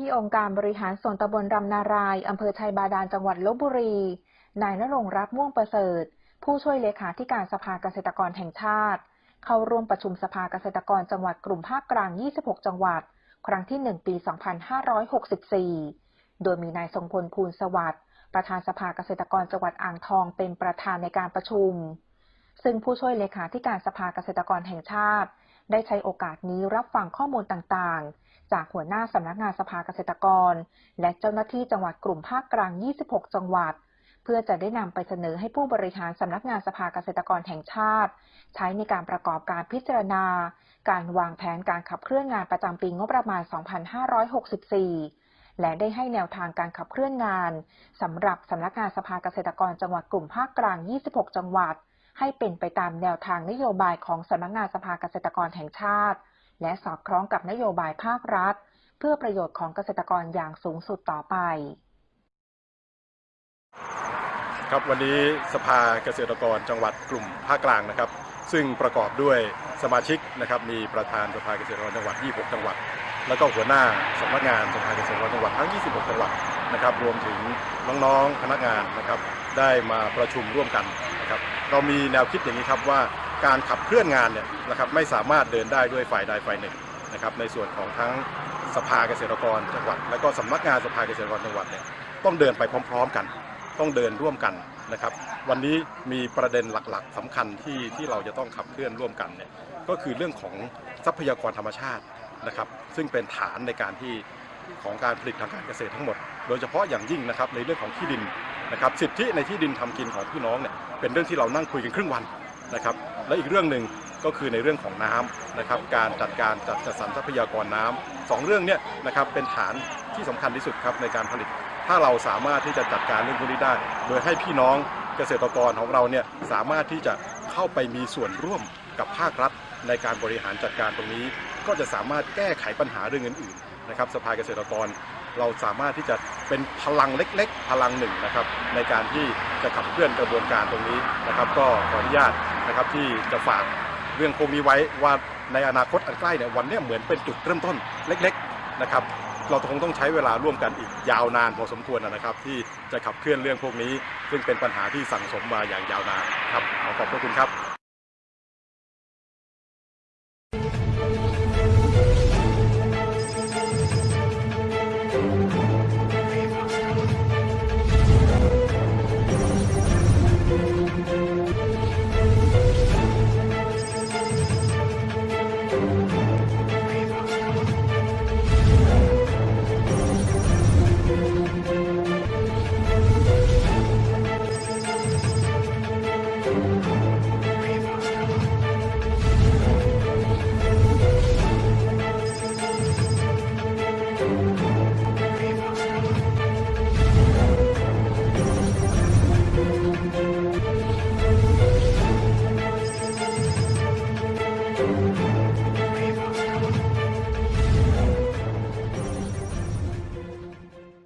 ที่องค์การบริหารส่วนตำบลรำนารายอำเภอชัยบาดาลจังหวัดลบบุรี นายณรงรัตน์ม่วงประเสริฐ ผู้ช่วยเลขาธิการสภาเกษตรกรแห่งชาติ เข้าร่วมประชุมสภาเกษตรกรจังหวัดกลุ่มภาคกลาง 26 จังหวัด ครั้งที่ 1 ปี 2564 โดยมีนายทรงพลภูลสวัสดิ์ประธานสภาเกษตรกรจังหวัดอ่างทองเป็นประธานในการประชุม ซึ่งผู้ช่วยเลขาธิการสภาเกษตรกรแห่งชาติ ได้ใช้โอกาสนี้รับฟังข้อมูลต่างๆ จากหัวหน้าสำนักงานสภาเกษตรกร และเจ้าหน้าที่จังหวัดกลุ่มภาคกลาง 26 จังหวัด เพื่อจะได้นำไปเสนอให้ผู้บริหารสำนักงานสภาเกษตรกรแห่งชาติ ใช้ในการประกอบการพิจารณา การวางแผนการขับเคลื่อนงานประจำปีงบประมาณ 2564 และได้ให้แนวทางการขับเคลื่อนงานสำหรับสำนักงานสภาเกษตรกรจังหวัดกลุ่มภาคกลาง 26 จังหวัด ให้เป็นไปตามแนวทางนโยบายของสำนักงานสภาเกษตรกรแห่งชาติ และสอดคล้องกับนโยบายภาครัฐ เพื่อประโยชน์ของเกษตรกรอย่างสูงสุดต่อไป ครับวันนี้สภาเกษตรกรจังหวัดกลุ่มภาคกลางนะครับ ซึ่งประกอบด้วยสมาชิกนะครับมีประธานสภาเกษตรกรจังหวัด 26 จังหวัด แล้วก็หัวหน้าสำนักงานสภาเกษตรกรจังหวัดทั้ง 26 จังหวัดนะครับรวมถึงน้องๆพนักงานนะครับได้มาประชุมร่วมกันนะครับ เรามีแนวคิดอย่างนี้ครับว่าการขับเคลื่อนงานเนี่ยนะครับไม่สามารถเดินได้ด้วยฝ่ายใดฝ่ายหนึ่งนะครับในส่วนของทั้งสภาเกษตรกรจังหวัด และก็สำนักงานสภาเกษตรกรจังหวัดเนี่ยต้องเดินไปพร้อม ๆ กัน ต้องเดินร่วมกันนะครับ วันนี้มีประเด็นหลักๆสำคัญที่ที่เราจะต้องขับเคลื่อนร่วมกันเนี่ยก็คือเรื่องของทรัพยากรธรรมชาตินะครับซึ่งเป็นฐานในการที่ของการผลิตทางการเกษตรทั้งหมด โดยเฉพาะอย่างยิ่งนะครับในเรื่องของที่ดิน นะครับสิทธิในที่ดินทำกินของพี่น้องเนี่ยเป็นเรื่องที่เรานั่งคุยกันครึ่งวันนะครับและอีกเรื่องหนึ่งก็คือในเรื่องของน้ำนะครับการจัดการจัดจัดสรรทรัพยากรน้ำสองเรื่องเนี้ยนะครับเป็นฐานที่สำคัญที่สุดครับในการผลิต ถ้าเราสามารถที่จะจัดการเรื่องพวกนี้ได้ โดยให้พี่น้องเกษตรกรของเราเนี่ยสามารถที่จะเข้าไปมีส่วนร่วมกับภาครัฐ ในการบริหารจัดการตรงนี้ ก็จะสามารถแก้ไขปัญหาเรื่องอื่นๆนะครับสภาเกษตรกร เราสามารถที่จะเป็นพลังเล็ก ๆ พลังหนึ่งนะครับ ในการที่จะขับเคลื่อนกระบวนการตรงนี้นะครับ ก็ขออนุญาตนะครับที่จะฝากเรื่องพวกนี้ไว้ว่าในอนาคตอันใกล้เนี่ยวันนี้เหมือนเป็นจุดเริ่มต้นเล็ก ๆนะครับ เราคงต้องใช้เวลาร่วมกันอีกยาวนานพอสมควรนะครับ ที่จะขับเคลื่อนเรื่องพวกนี้ ซึ่งเป็นปัญหาที่สั่งสมมาอย่างยาวนานครับขอขอบพระคุณครับ